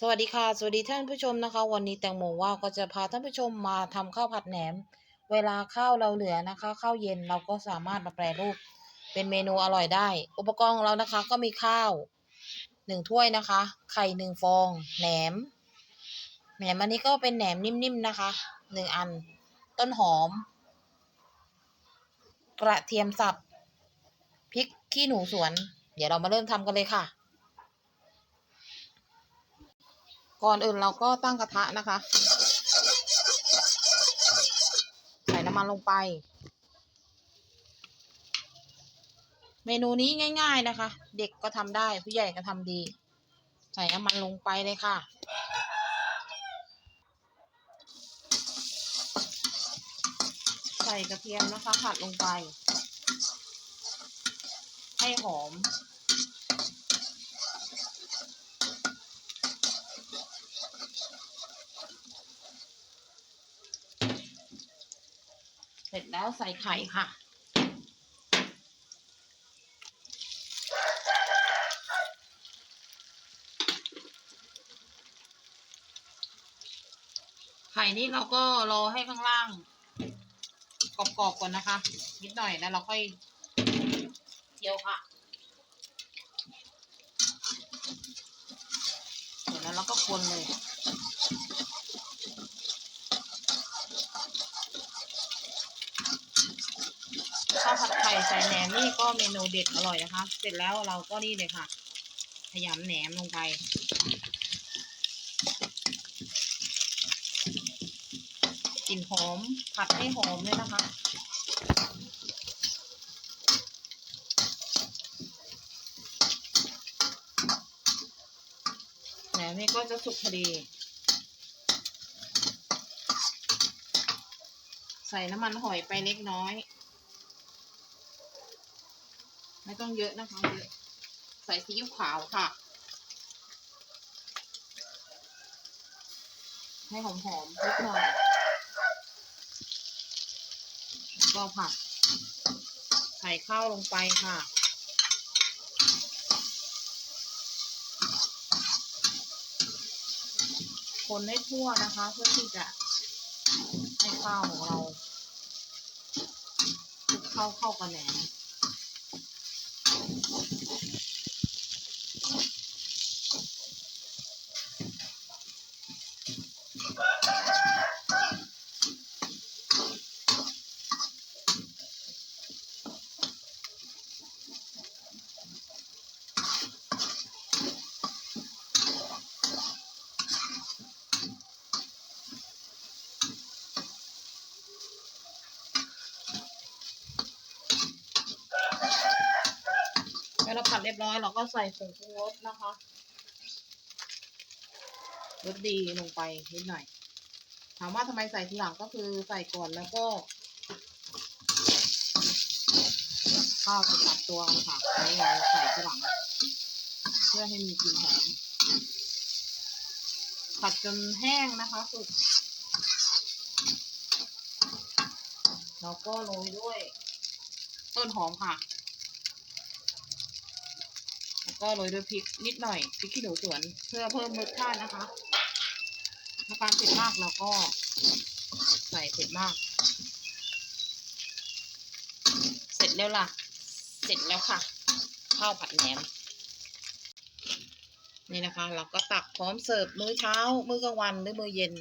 สวัสดีค่ะสวัสดีท่านผู้ชมนะคะ วันนี้แตงโมว่าก็จะพาท่านผู้ชมมาทำข้าวผัดแหนม เวลาข้าวเราเหลือนะคะข้าวเย็นเราก็สามารถมาแปรรูป เป็นเมนูอร่อยได้ อุปกรณ์ของเรานะคะก็มีข้าวหนึ่งถ้วยนะคะ ไข่หนึ่งฟองแหนมแหนมอันนี้ก็เป็นแหนมนิ่มๆนะคะหนึ่งอัน ต้นหอม กระเทียมสับพริกขี้หนูสวน เดี๋ยวเรามาเริ่มทำกันเลยค่ะ ก่อนอื่นเราก็ตั้งกระทะนะคะ ใส่น้ำมันลงไป เมนูนี้ง่าย ๆนะคะ เด็กก็ทำได้ผู้ใหญ่ก็ทำดี ใส่น้ำมันลงไปเลยค่ะใส่กระเทียมนะคะผัดลงไป ให้หอม ร็จแล้วใส่ไข่ค่ะไข่นี่เราก็รอให้ข้างล่าง กรอบๆก่อนนะคะ นิดหน่อยแล้วเราค่อยเจียวค่ะเสร็จแล้วเราก็คนเลย ใส่แหนมนี่ก็เมนูเด็ดอร่อยนะคะ เสร็จแล้วเราก็นี่เลยค่ะขยำแหนมลงไป กลิ่นหอมผัดให้หอมเลยนะคะแหนมนี่ก็จะสุกพอดีใส่น้ำมันหอยไปเล็กน้อย ไม่ต้องเยอะนะคะเยอะใส่ซีอิ๊วขาวค่ะ ให้หอมๆนิดหน่อยก็ผัดใส่ข้าวลงไปค่ะคนให้ทั่วนะคะ เพื่อที่จะให้ข้าวของเราคลุกเข้าเข้ากันแหน ผัดเรียบร้อยเราก็ใส่ผงปรุงรสนะคะรสดีลงไปนิดหน่อย ถามว่าทำไมใส่ทีหลังก็คือใส่ก่อนแล้วก็ข้าวจะจับตัวค่ะแล้วเราใส่ทีหลัง เพื่อให้มีกลิ่นหอมผัดจนแห้งนะคะสุดแล้วก็โรยด้วย ต้นหอมค่ะ ก็โรยด้วยพริกนิดหน่อยพริกขี้หนูสวน เพื่อเพิ่มรสชาตินะคะ ถ้าการเผ็ดมากเราก็ใส่เผ็ดมาก เสร็จแล้วล่ะ เสร็จแล้วค่ะ ข้าวผัดแหนม นี่นะคะ เราก็ตักพร้อมเสิร์ฟมื้อเช้า มื้อกลางวันหรือมื้อเย็น